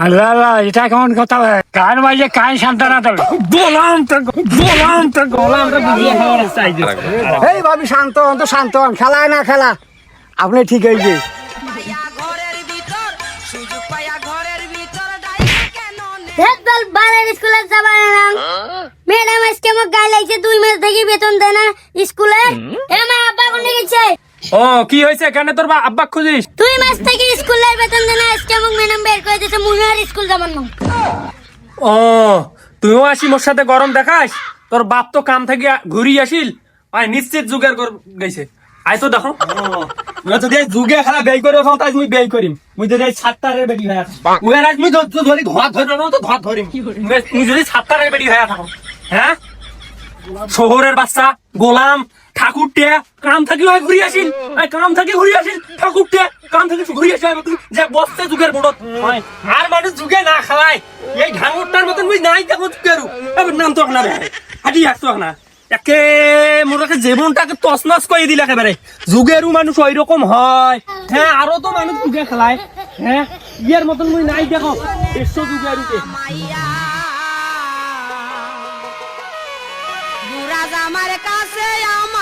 আল্লাহ আল্লাহ এটা কেমন কথা কান বাজে কান সান্তানা তবে গোলাম তো গোলাম তো গোলাম তো বুঝিয়ে খাওয়ার চাইছে এই ভাবি শান্ত হন তো শান্ত হন। খেলায় না খেলা? আপনি ঠিক হয়েছে বালের স্কুলে যাবা না ম্যাডাম আজকে আমার গায়ে লাগছে দুই মাস থেকে বেতন দেয় না স্কুলে। এ মা আব্বা কোনে গেছে ও কি হয়েছে? কেন তোর বা আব্বা খুঁজিস? দুই মাস থেকে স্কুলের বেতন দেয় না আজকে আমার ম্যাডাম বের করে দিয়েছে মুই আর স্কুল যাবার না ও তুইও আসি মোর সাথে গরম দেখাস? তোর বাপ তো কাম থেকে ঘুরি আসিল। আয় নিশ্চিত যুগের কর গেছে। আয় তো দেখো। যদি যুগে খেলা বেই করে খাও তাই মুই বেই করিম। মুই যদি সাতটারে বেটি হয়ে মুই আর আজ মুই ধরি ধোয়া ধরে না তো ধোয়া ধরিম মুই যদি সাতটারে বেটি হয়ে থাকো হ্যাঁ শহরের বাচ্চা গোলাম ঠাকুর টে কাম থাকি হয় ঘুরি আই কাম থাকি ঘুরি আসিল, ঠাকুরটে, কাম থাকি ঘুরি আমি যে বসতে যুগের বুড়ত আর মানুষ যুগে না খাওয়ায় এই ঢাঙ্গরটার মতন বুঝ নাই দেখো যুগেরু নাম তো না রে আসতো না একে মোটাকে জীবনটাকে তছনছ করে দিলে একেবারে। যুগেরও মানুষ ওই রকম হয়। হ্যাঁ আরও তো মানুষ যুগে খেলায়। হ্যাঁ ইয়ের মতন মুই নাই দেখো। মাইয়া বুড়া কাছে বাবাই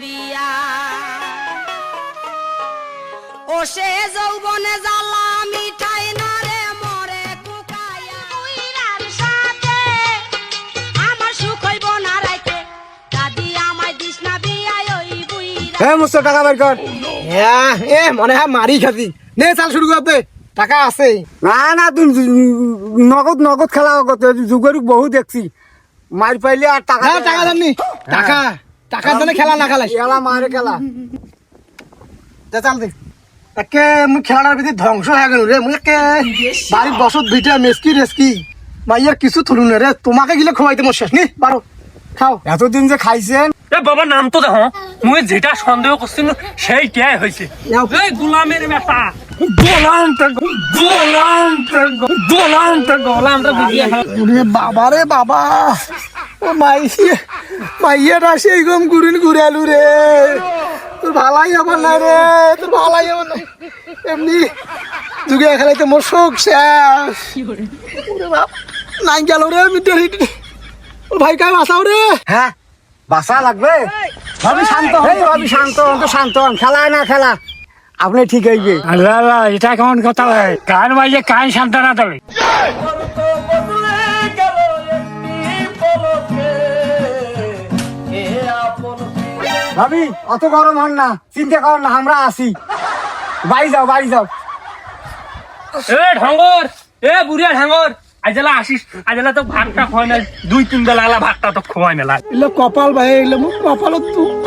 বিয়া। ও সে যৌবনে জ্বালা মিঠাই না রে মরে উইরার সাথে আমার সুখ হইব না রাইতে। দাদি আমায় দিস না বিয়াই ওই বুইরা। হ্যাঁ মুস্ত টাকা বের কর। হ্যাঁ এ মনে হয় মারি খাতি। নে চাল শুরু করতে টাকা আছে। না না তুই নগদ নগদ খেলা যুগের বহু দেখছি। মার পাইলে আর টাকা টাকা জানি টাকা। টাকার জন্য খেলা না খেলা খেলা মারে খেলা। চাল দে। একে মুই খেলাটার ভিতরে ধ্বংস হয়ে গেল রে। মুই একে বাড়ির বসত ভিটা মেসকি রেসকি মাইয়ার কিছু তুলু না রে। তোমাকে গিলে খোয়াইতে মোর শেষ। নি পারো খাও। এতদিন যে খাইছেন? এ বাবা নাম তো দেখো। মুই যেটা সন্দেহ করছিল সেইটাই হয়েছে। এই গোলামের। ওরে বাবা। ও মাইয়েটা সেই গম ঘুরিন ঘুরালু রে। তোর ভালাই আমার না রে তোর ভালাই আমার না এমনি যুগে খেলাইতে মোর শোক শেষ। নাই গেল রে মিটার হিট। ও ভাই কাই বাঁচাও রে? হ্যাঁ বাঁচা লাগবে। ভাবি শান্ত হন। ভাবি শান্ত হন তো শান্ত হন। খেলা না খেলা। আপনি ঠিক হইবে। এটা কেমন কথা হয়? কান বাজে কান সান্তানা তবে। ভাবি অত গরম হন না চিন্তা কর না আমরা আসি বাড়ি যাও বাড়ি যাও। এ ঢঙ্গর এ বুড়িয়া ঢঙ্গর আজলা আসিস আজলা তো ভাতটা খোয়াই না দুই তিন বেলা আলা ভাতটা তো খোয়াই মেলা এগুলো কপাল ভাই এগুলো কপাল কপালত দুঃখ।